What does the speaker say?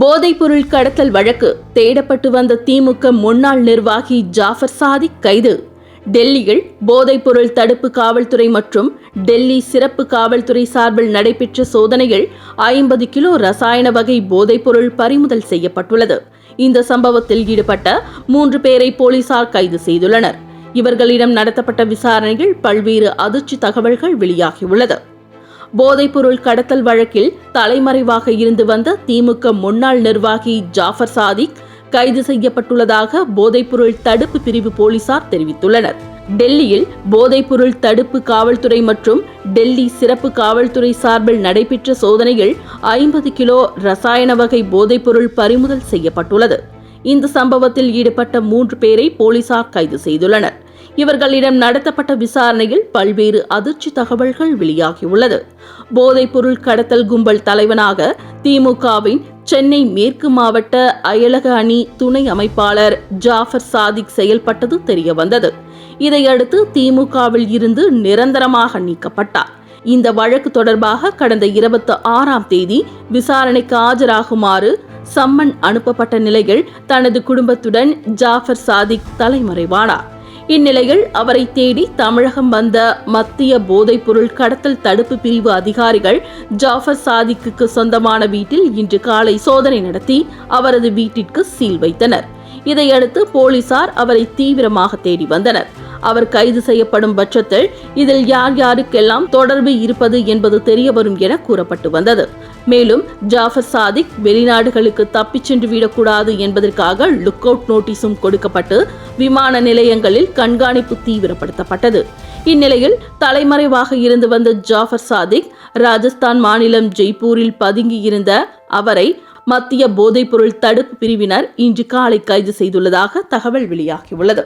போதைப்பொருள் கடத்தல் வழக்கு தேடப்பட்டு வந்த திமுக முன்னாள் நிர்வாகி ஜாஃபர் சாதிக் கைது. டெல்லியில் போதைப்பொருள் தடுப்பு காவல்துறை மற்றும் டெல்லி சிறப்பு காவல்துறை சார்பில் நடைபெற்ற சோதனையில் ஐம்பது கிலோ ரசாயன வகை போதைப்பொருள் பறிமுதல் செய்யப்பட்டுள்ளது. இந்த சம்பவத்தில் ஈடுபட்ட மூன்று பேரை போலீசார் கைது செய்துள்ளனர். இவர்களிடம் நடத்தப்பட்ட விசாரணையில் பல்வேறு அதிர்ச்சி தகவல்கள் வெளியாகியுள்ளது. போதைப்பொருள் கடத்தல் வழக்கில் தலைமறைவாக இருந்து வந்த திமுக முன்னாள் நிர்வாகி ஜாஃபர் சாதிக் கைது செய்யப்பட்டுள்ளதாக போதைப்பொருள் தடுப்பு பிரிவு போலீசார் தெரிவித்துள்ளனர். டெல்லியில் போதைப்பொருள் தடுப்பு காவல்துறை மற்றும் டெல்லி சிறப்பு காவல்துறை சார்பில் நடைபெற்ற சோதனையில் ஐம்பது கிலோ ரசாயன வகை போதைப்பொருள் பறிமுதல் செய்யப்பட்டுள்ளது. இந்த சம்பவத்தில் ஈடுபட்ட மூன்று பேரை போலீசார் கைது செய்துள்ளனர். இவர்களிடம் நடத்தப்பட்ட விசாரணையில் பல்வேறு அதிர்ச்சி தகவல்கள் வெளியாகியுள்ளது. போதைப்பொருள் கடத்தல் கும்பல் தலைவனாக திமுகவின் சென்னை மேற்கு மாவட்ட அயலக அணி துணை அமைப்பாளர் ஜாஃபர் சாதிக் செயல்பட்டது தெரியவந்தது. இதையடுத்து திமுகவில் இருந்து நிரந்தரமாக நீக்கப்பட்டார். இந்த வழக்கு தொடர்பாக கடந்த இருபத்தி ஆறாம் தேதி விசாரணைக்கு ஆஜராகுமாறு சம்மன் அனுப்பப்பட்ட நிலையில் தனது குடும்பத்துடன் ஜாஃபர் சாதிக் தலைமறைவானார். இந்நிலையில் அவரை தேடி தமிழகம் வந்த மத்திய போதைப்பொருள் கடத்தல் தடுப்பு பிரிவு அதிகாரிகள் ஜாஃபர் சாதிக்கு சொந்தமான வீட்டில் இன்று காலை சோதனை நடத்தி அவரது வீட்டிற்கு சீல் வைத்தனர். இதையடுத்து போலீசார் அவரை தீவிரமாக தேடி வந்தனர். அவர் கைது செய்யப்படும் பட்சத்தில் இதில் யார் யாருக்கெல்லாம் தொடர்பு இருப்பது என்பது தெரியவரும் என கூறப்பட்டு வந்தது. மேலும் ஜாஃபர் சாதிக் வெளிநாடுகளுக்கு தப்பிச் சென்று விடக்கூடாது என்பதற்காக லுக் அவுட் நோட்டீஸும் கொடுக்கப்பட்டு விமான நிலையங்களில் கண்காணிப்பு தீவிரப்படுத்தப்பட்டது. இந்நிலையில் தலைமறைவாக இருந்து வந்த ஜாஃபர் சாதிக் ராஜஸ்தான் மாநிலம் ஜெய்ப்பூரில் பதுங்கியிருந்த அவரை மத்திய போதைப்பொருள் தடுப்பு பிரிவினர் இன்று காலை கைது செய்துள்ளதாக தகவல் வெளியாகியுள்ளது.